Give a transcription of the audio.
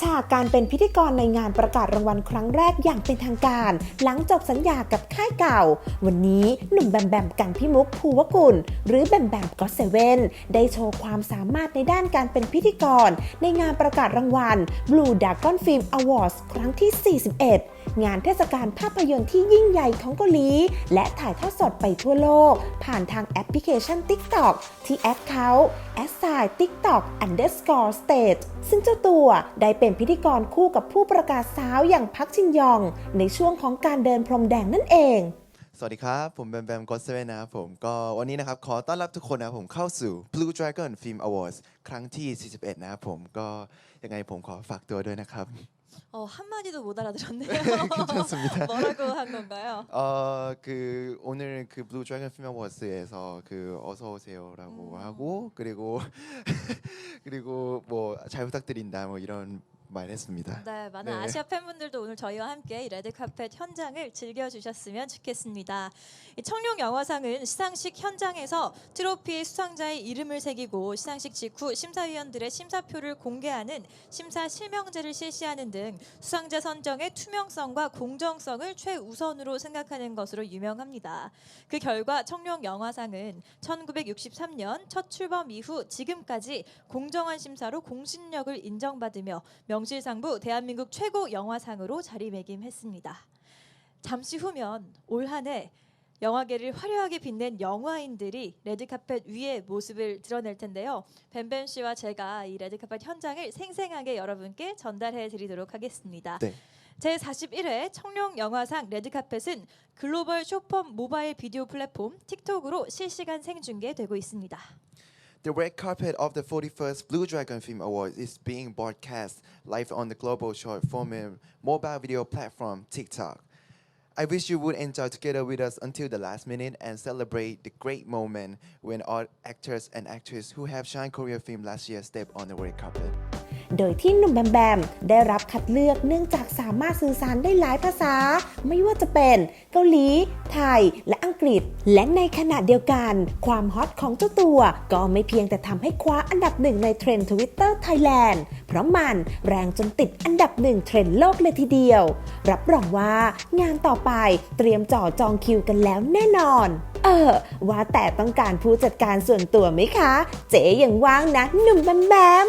ฉากการเป็นพิธีกรในงานประกาศรางวัลครั้งแรกอย่างเป็นทางการ หลังจบสัญญากับค่ายเก่า วันนี้หนุ่มแบมแบมกันพิมุกภูวกุล หรือแบมแบมก็เซเว่นได้โชว์ความสามารถในด้านการเป็นพิธีกร ในงานประกาศรางวัล Blue Dragon Film Awards ครั้งที่ 41 งานเทศกาลภาพยนตร์ที่ยิ่งใหญ่ของเกาหลี และถ่ายทอดสดไปทั่วโลก ผ่านทางแอปพลิเคชัน TikTok ที่แอคเคาท์ s i TikTok underscore stage ซึ่งเจ้าตัวได้เป็นพิธีกรคู่กับผู้ประกาศสาวอย่างพักชินยอง ในช่วงของการเดินพรมแดงนั่นเองสวัสดีครับ ผมแบมแบมก็เซเว่นนะครับผมก็วันนี้นะครับ ขอต้อนรับทุกคนนะครับผมเข้าสู่ Blue Dragon Film Awards ครั้งที่ 41 นะครับผมก็ยังไงผมขอฝากตัวด้วยนะครับ 어, 한마디도 못 알아들었네요. 괜찮습니다. 뭐라고 한 건가요? 어, 그 오늘 그 Dragon Film Awards에서 그 어서 오세요라고 음. 하고 그리고 그리고 뭐 잘 부탁드린다 뭐 이런 말 했습니다. 네, 많은 네. 아시아 팬분들도 오늘 저희와 함께 이 레드카펫 현장을 즐겨주셨으면 좋겠습니다. 이 청룡 영화상은 시상식 현장에서 트로피 수상자의 이름을 새기고 시상식 직후 심사위원들의 심사표를 공개하는 심사 실명제를 실시하는 등 수상자 선정의 투명성과 공정성을 최우선으로 생각하는 것으로 유명합니다. 그 결과 청룡 영화상은 1963년 첫 출범 이후 지금까지 공정한 심사로 공신력을 인정받으며 명 실상부 대한민국 최고 영화상으로 자리매김했습니다. 잠시 후면 올 한해 영화계를 화려하게 빛낸 영화인들이 레드카펫 위의 모습을 드러낼 텐데요. 벤벤 씨와 제가 이 레드카펫 현장을 생생하게 여러분께 전달해 드리도록 하겠습니다. 네. 제41회 청룡 영화상 레드카펫은 글로벌 쇼폼 모바일 비디오 플랫폼 틱톡으로 실시간 생중계되고 있습니다. The red carpet of the 41st Blue Dragon Film Awards is being broadcast live on the global short form mobile video platform TikTok. I wish you would enjoy together with us until the last minute and celebrate the great moment when all actors and actresses who have shined Korea film last year step on the red carpet. โดยที่หนุ่มแบมแบมได้รับคัดเลือกเนื่องจากสามารถสื่อสารได้หลายภาษา ไม่ว่าจะเป็นเกาหลี ไทย และอังกฤษ และในขณะเดียวกัน ความฮอตของเจ้าตัว ก็ไม่เพียงแต่ทำให้คว้าอันดับหนึ่งในเทรนด์ทวิตเตอร์ไทยแลนด์เพราะมันแรงจนติดอันดับหนึ่งเทรนด์โลกเลยทีเดียว รับรองว่างานต่อไปเตรียมจ่อจองคิวกันแล้วแน่นอน เออ ว่าแต่ต้องการผู้จัดการส่วนตัวไหมคะ เจ๊ยังว่างนะหนุ่มแบมแบม